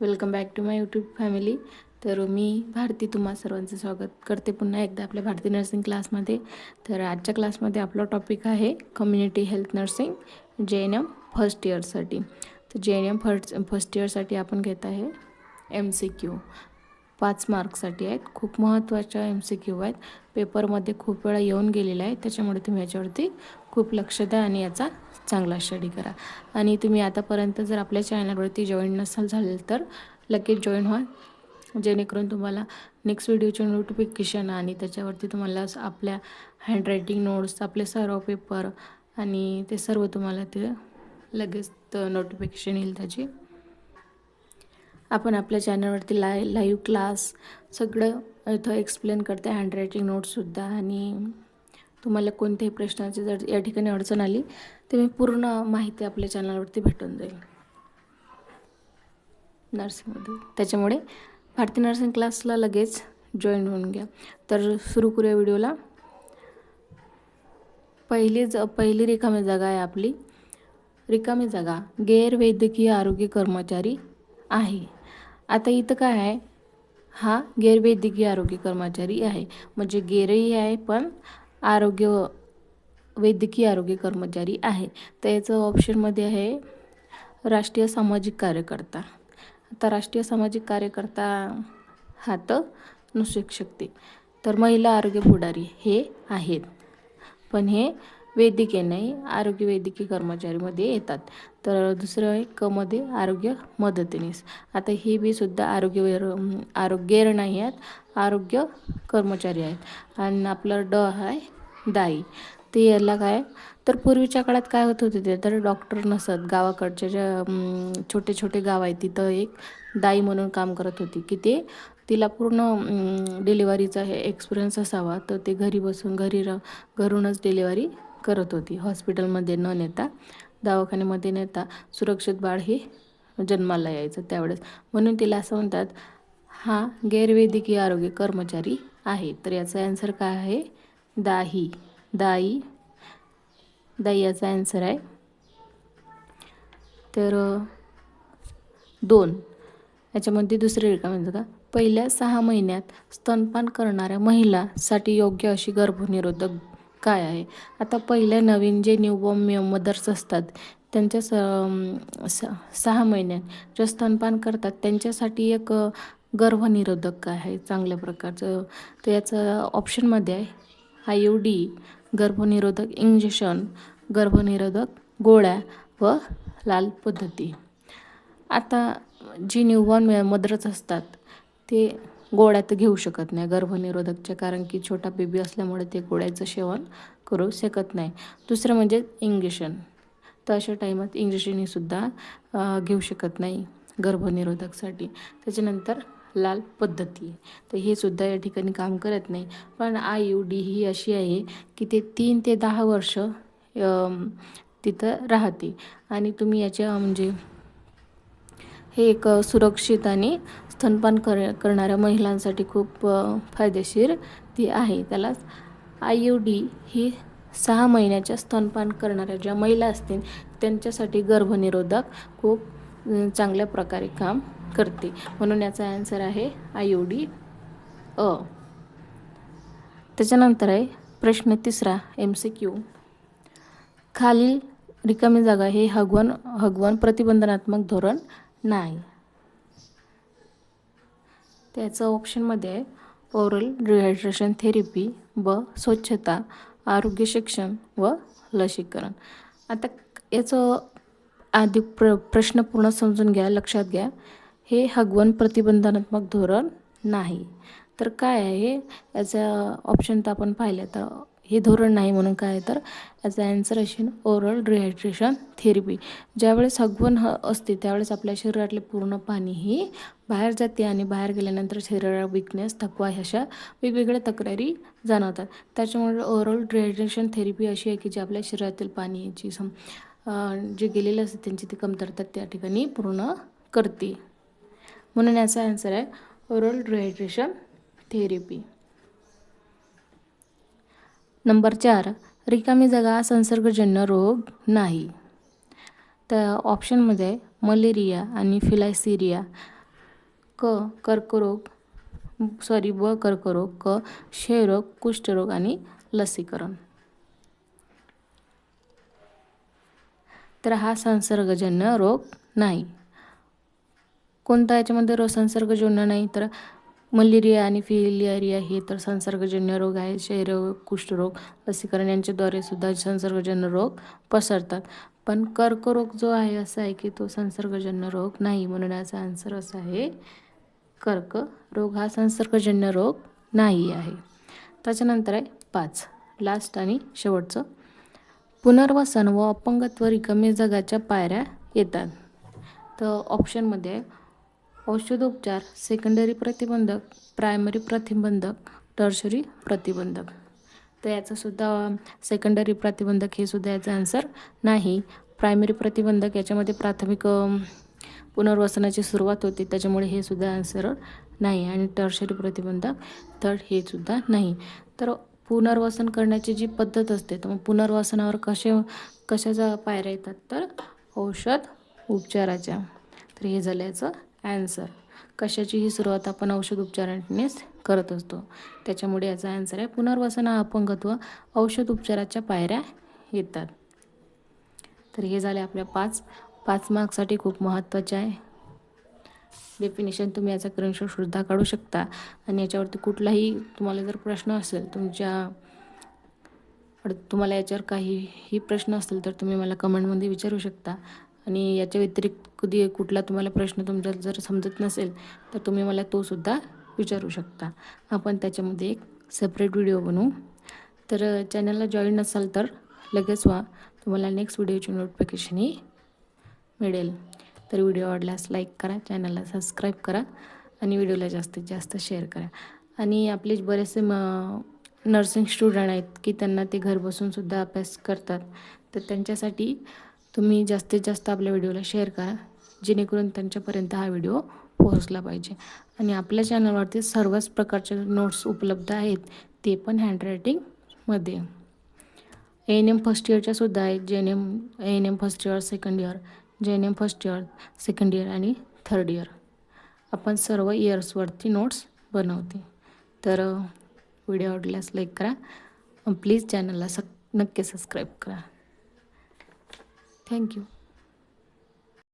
Welcome back to my YouTube family. तर मी भारती तुम्हा सर्वांचं स्वागत करते पुन्हा एकदा आपल्या भारती नर्सिंग क्लासमध्ये. तर आजच्या क्लासमध्ये आपला टॉपिक आहे community health nursing G N M first इयरसाठी तर G N M first first इयरसाठी आपण घेत आहे एम सी क्यू पाच मार्कसाठी आहेत. खूप महत्त्वाच्या एम सी क्यू आहेत. पेपरमध्ये खूप वेळा येऊन गेलेला आहे. त्याच्यामुळे तुम्ही याच्यावरती खूप लक्ष द्या आणि याचा चांगला स्टडी करा. आणि तुम्ही आतापर्यंत जर आपल्या चॅनलवरती जॉईन नसाल झाले तर लगेच जॉईन व्हा. जेणेकरून तुम्हाला नेक्स्ट व्हिडिओचे नोटिफिकेशन आणि त्याच्यावरती तुम्हाला आपल्या हँडरायटिंग नोट्स आपले सर्व पेपर आणि ते सर्व तुम्हाला ते लगेच नोटिफिकेशन येईल त्याची. आपण आपल्या चॅनलवरती लाय लाईव्ह क्लास सगळं इथं एक्सप्लेन करते. हँडरायटिंग नोट्ससुद्धा आणि तुम्हाला कोणत्याही प्रश्नाची जर या ठिकाणी अडचण आली तर मी पूर्ण माहिती आपल्या चॅनलवरती भेटून जाईल. नर्सिंगमध्ये त्याच्यामुळे भारती नर्सिंग क्लासला लगेच जॉईन होऊन घ्या. तर सुरू करूया व्हिडिओला. पहिली ज पहिली रिकामी जागा आहे आपली. रिकामी जागा. गैरवैद्यकीय आरोग्य कर्मचारी आहे. आता इथं काय आहे? हा गैरवैद्यकीय आरोग्य कर्मचारी आहे. म्हणजे गैरही आहे पण आरोग्य वैद्यकीय आरोग्य कर्मचारी आहे. तर याचं ऑप्शनमध्ये आहे राष्ट्रीय सामाजिक कार्यकर्ता. आता राष्ट्रीय सामाजिक कार्यकर्ता हा तर नुसू शकते तर महिला आरोग्य पुढारी हे आहेत. पण हे वैद्यकीय नाही आरोग्य वैद्यकीय कर्मचारीमध्ये येतात. तर दुसरं आहे कमध्ये आरोग्य मदतनीस आता हे बी सुद्धा आरोग्य आरोग्यर नाही आहेत आरोग्य कर्मचारी आहेत. आणि आपलं ड आहे दाई. ते याला काय तर पूर्वीच्या काळात काय होत होते ते तर डॉक्टर नसत. गावाकडच्या ज्या छोटे छोटे गाव आहेत तिथं एक दाई म्हणून काम करत होती की ते तिला पूर्ण डिलिव्हरीचा हे एक्सपिरियन्स असावा. तर ते घरी बसून घरी र घरूनच डिलिव्हरी करत होती. हॉस्पिटलमध्ये न नेता दवाखान्यामध्ये नेता सुरक्षित बाळ हे जन्माला यायचं त्यावेळेस. म्हणून तिला असं म्हणतात हा गैरवैद्यकीय आरोग्य कर्मचारी आहे. तर याचा ॲन्सर काय आहे? दाही. दाई. दाई याचा ॲन्सर आहे. तर दोन. याच्यामध्ये दुसरे दुसरी म्हणजे का पहिल्या सहा महिन्यात स्तनपान करणाऱ्या महिलासाठी योग्य अशी गर्भनिरोधक काय आहे? आता पहिल्या नवीन जे न्यूबॉर्न मदर्स असतात त्यांच्या स स सहा महिन्यात जे स्तनपान करतात त्यांच्यासाठी एक गर्भनिरोधक काय आहे? चांगल्या प्रकारचं. तर याचं ऑप्शनमध्ये आहे आय डी गर्भनिरोधक इंजेक्शन गर्भनिरोधक गोळ्या व लाल पद्धती. आता जी न्यूबॉर्न मदरच असतात ते गोळ्या तर घेऊ शकत नाही. गर्भनिरोधकच्या कारण की छोटा बेबी असल्यामुळे ते गोळ्याचं सेवन करू शकत नाही. दुसरं म्हणजे इंजेक्शन तर अशा टाईमात इंजेक्शन सुद्धा घेऊ शकत नाही गर्भनिरोधकसाठी. त्याच्यानंतर लाल पद्धती. तर हे सुद्धा या ठिकाणी काम करत नाही. पण आय यू डी ही अशी आहे की ते तीन ते दहा वर्ष तिथं राहते. आणि तुम्ही याच्या म्हणजे हे एक सुरक्षित आणि स्तनपान कर करणाऱ्या महिलांसाठी खूप फायदेशीर ती आहे. त्यालाच आय यू डी ही सहा महिन्याच्या स्तनपान करणाऱ्या ज्या महिला असतील त्यांच्यासाठी गर्भनिरोधक खूप चांगल्या प्रकारे काम करते. म्हणून याचा ॲन्सर आहे आय यू डी अ. त्याच्यानंतर आहे प्रश्न तिसरा एम सी क्यू. खालील रिकामी जागा हे हगवण हगवण प्रतिबंधनात्मक धोरण नाही. त्याचं ऑप्शनमध्ये आहे ओरल रिहायड्रेशन थेरपी व स्वच्छता आरोग्य शिक्षण व लसीकरण. आता याचं आधी प्र प्रश्न पूर्ण समजून घ्या लक्षात घ्या. हे हगवण प्रतिबंधात्मक धोरण नाही. तर काय आहे? याचा ऑप्शन तर आपण पाहिलं. तर हे धोरण नाही म्हणून काय तर याचा ॲन्सर असेल ओरल रिहायड्रेशन थेरपी ज्यावेळेस हगवण ह असते त्यावेळेस आपल्या शरीरातले पूर्ण पाणी ही बाहेर जाते आणि बाहेर गेल्यानंतर शरीराला विकनेस थकवा अशा वेगवेगळ्या तक्रारी जाणवतात. त्याच्यामुळे ओरल रिहायड्रेशन थेरपी अशी आहे की जी आपल्या शरीरातील पाण्याची सम जे गेलेले असते त्यांची ती कमतरता त्या ठिकाणी पूर्ण करते. म्हणून याचा ॲन्सर आहे ओरल रिहायड्रेशन थेरपी नंबर चार रिकामी जागा संसर्गजन्य रोग नाही. तर ऑप्शनमध्ये मलेरिया आणि फिलायसिरिया क कर्करोग सॉरी ब कर्करोग क क्षयरोग कुष्ठरोग आणि लसीकरण. तर हा संसर्गजन्य रोग नाही. कोणता याच्यामध्ये रोग संसर्गजन्य नाही? तर मलेरिया आणि फिलियारिया हे तर संसर्गजन्य रोग आहे क्षयरोग कुष्ठरोग लसीकरण यांच्याद्वारे सुद्धा संसर्गजन्य रोग पसरतात. पण कर्करोग जो आहे असा आहे की तो संसर्गजन्य रोग नाही म्हणून याचा आन्सर असा आहे कर्क रोग हा संसर्गजन्य रोग नाही आहे. त्याच्यानंतर आहे पाच लास्ट आणि शेवटचं. पुनर्वसन व अपंगत्व रिकामी जगाच्या पायऱ्या येतात. तर ऑप्शनमध्ये औषधोपचार सेकंडरी प्रतिबंधक प्रायमरी प्रतिबंधक टर्शरी प्रतिबंधक. तर याचंसुद्धा सेकंडरी प्रतिबंधक हे सुद्धा याचा आन्सर नाही. प्रायमरी प्रतिबंधक याच्यामध्ये प्राथमिक पुनर्वसनाची सुरुवात होते त्याच्यामुळे हे सुद्धा आन्सर नाही. आणि टर्शरी प्रतिबंधक तर हे सुद्धा नाही. तर पुनर्वसन करण्याची जी पद्धत असते तर मग पुनर्वसनावर कसे कशाचा पायऱ्या येतात? तर औषध उपचाराच्या. तर हे झालं याचं ॲन्सर कशाचीही सुरुवात आपण औषध उपचारानेच करत असतो. त्याच्यामुळे याचा ॲन्सर आहे पुनर्वसन हा अपंगत्व औषध उपचाराच्या पायऱ्या येतात. तर हे झाले आपल्या पाच पाच मार्कसाठी खूप महत्त्वाचे आहे. डेफिनेशन तुम्ही याचा स्क्रीनशॉटसुद्धा काढू शकता. आणि याच्यावरती कुठलाही तुम्हाला जर प्रश्न असेल तुमच्या तुम्हाला याच्यावर काहीही प्रश्न असतील तर तुम्ही मला कमेंटमध्ये विचारू शकता. आणि याच्या व्यतिरिक्त कधी कुठला तुम्हाला प्रश्न तुमचा जर समजत नसेल तर तुम्ही मला तो सुद्धा विचारू शकता. आपण त्याच्यामध्ये एक सेपरेट व्हिडिओ बनवू. तर चॅनलला जॉईन नसाल तर लगेच व्हा. तुम्हाला नेक्स्ट व्हिडिओची नोटिफिकेशनही मिळेल. तर व्हिडिओ आवडल्यास लाईक करा चॅनलला सबस्क्राईब करा आणि व्हिडिओला जास्तीत जास्त शेअर करा. आणि आपले बरेचसे म नर्सिंग स्टुडंट आहेत की त्यांना ते घर बसूनसुद्धा अभ्यास करतात. तर त्यांच्यासाठी तुम्ही जास्तीत जास्त आपल्या व्हिडिओला शेअर करा जेणेकरून त्यांच्यापर्यंत हा व्हिडिओ पोहोचला पाहिजे. आणि आपल्या चॅनलवरती सर्वच प्रकारचे नोट्स उपलब्ध आहेत ते पण हँडरायटिंगमध्ये ए एन एम फर्स्ट इयरच्या सुद्धा आहेत G N M A N M first year second year G N M first year second year आणि थर्ड इयर आपण सर्व इयर्सवरती नोट्स बनवते. तर व्हिडिओ आवडल्यास लाईक करा. प्लीज चॅनलला सक नक्की सबस्क्राईब करा. Thank you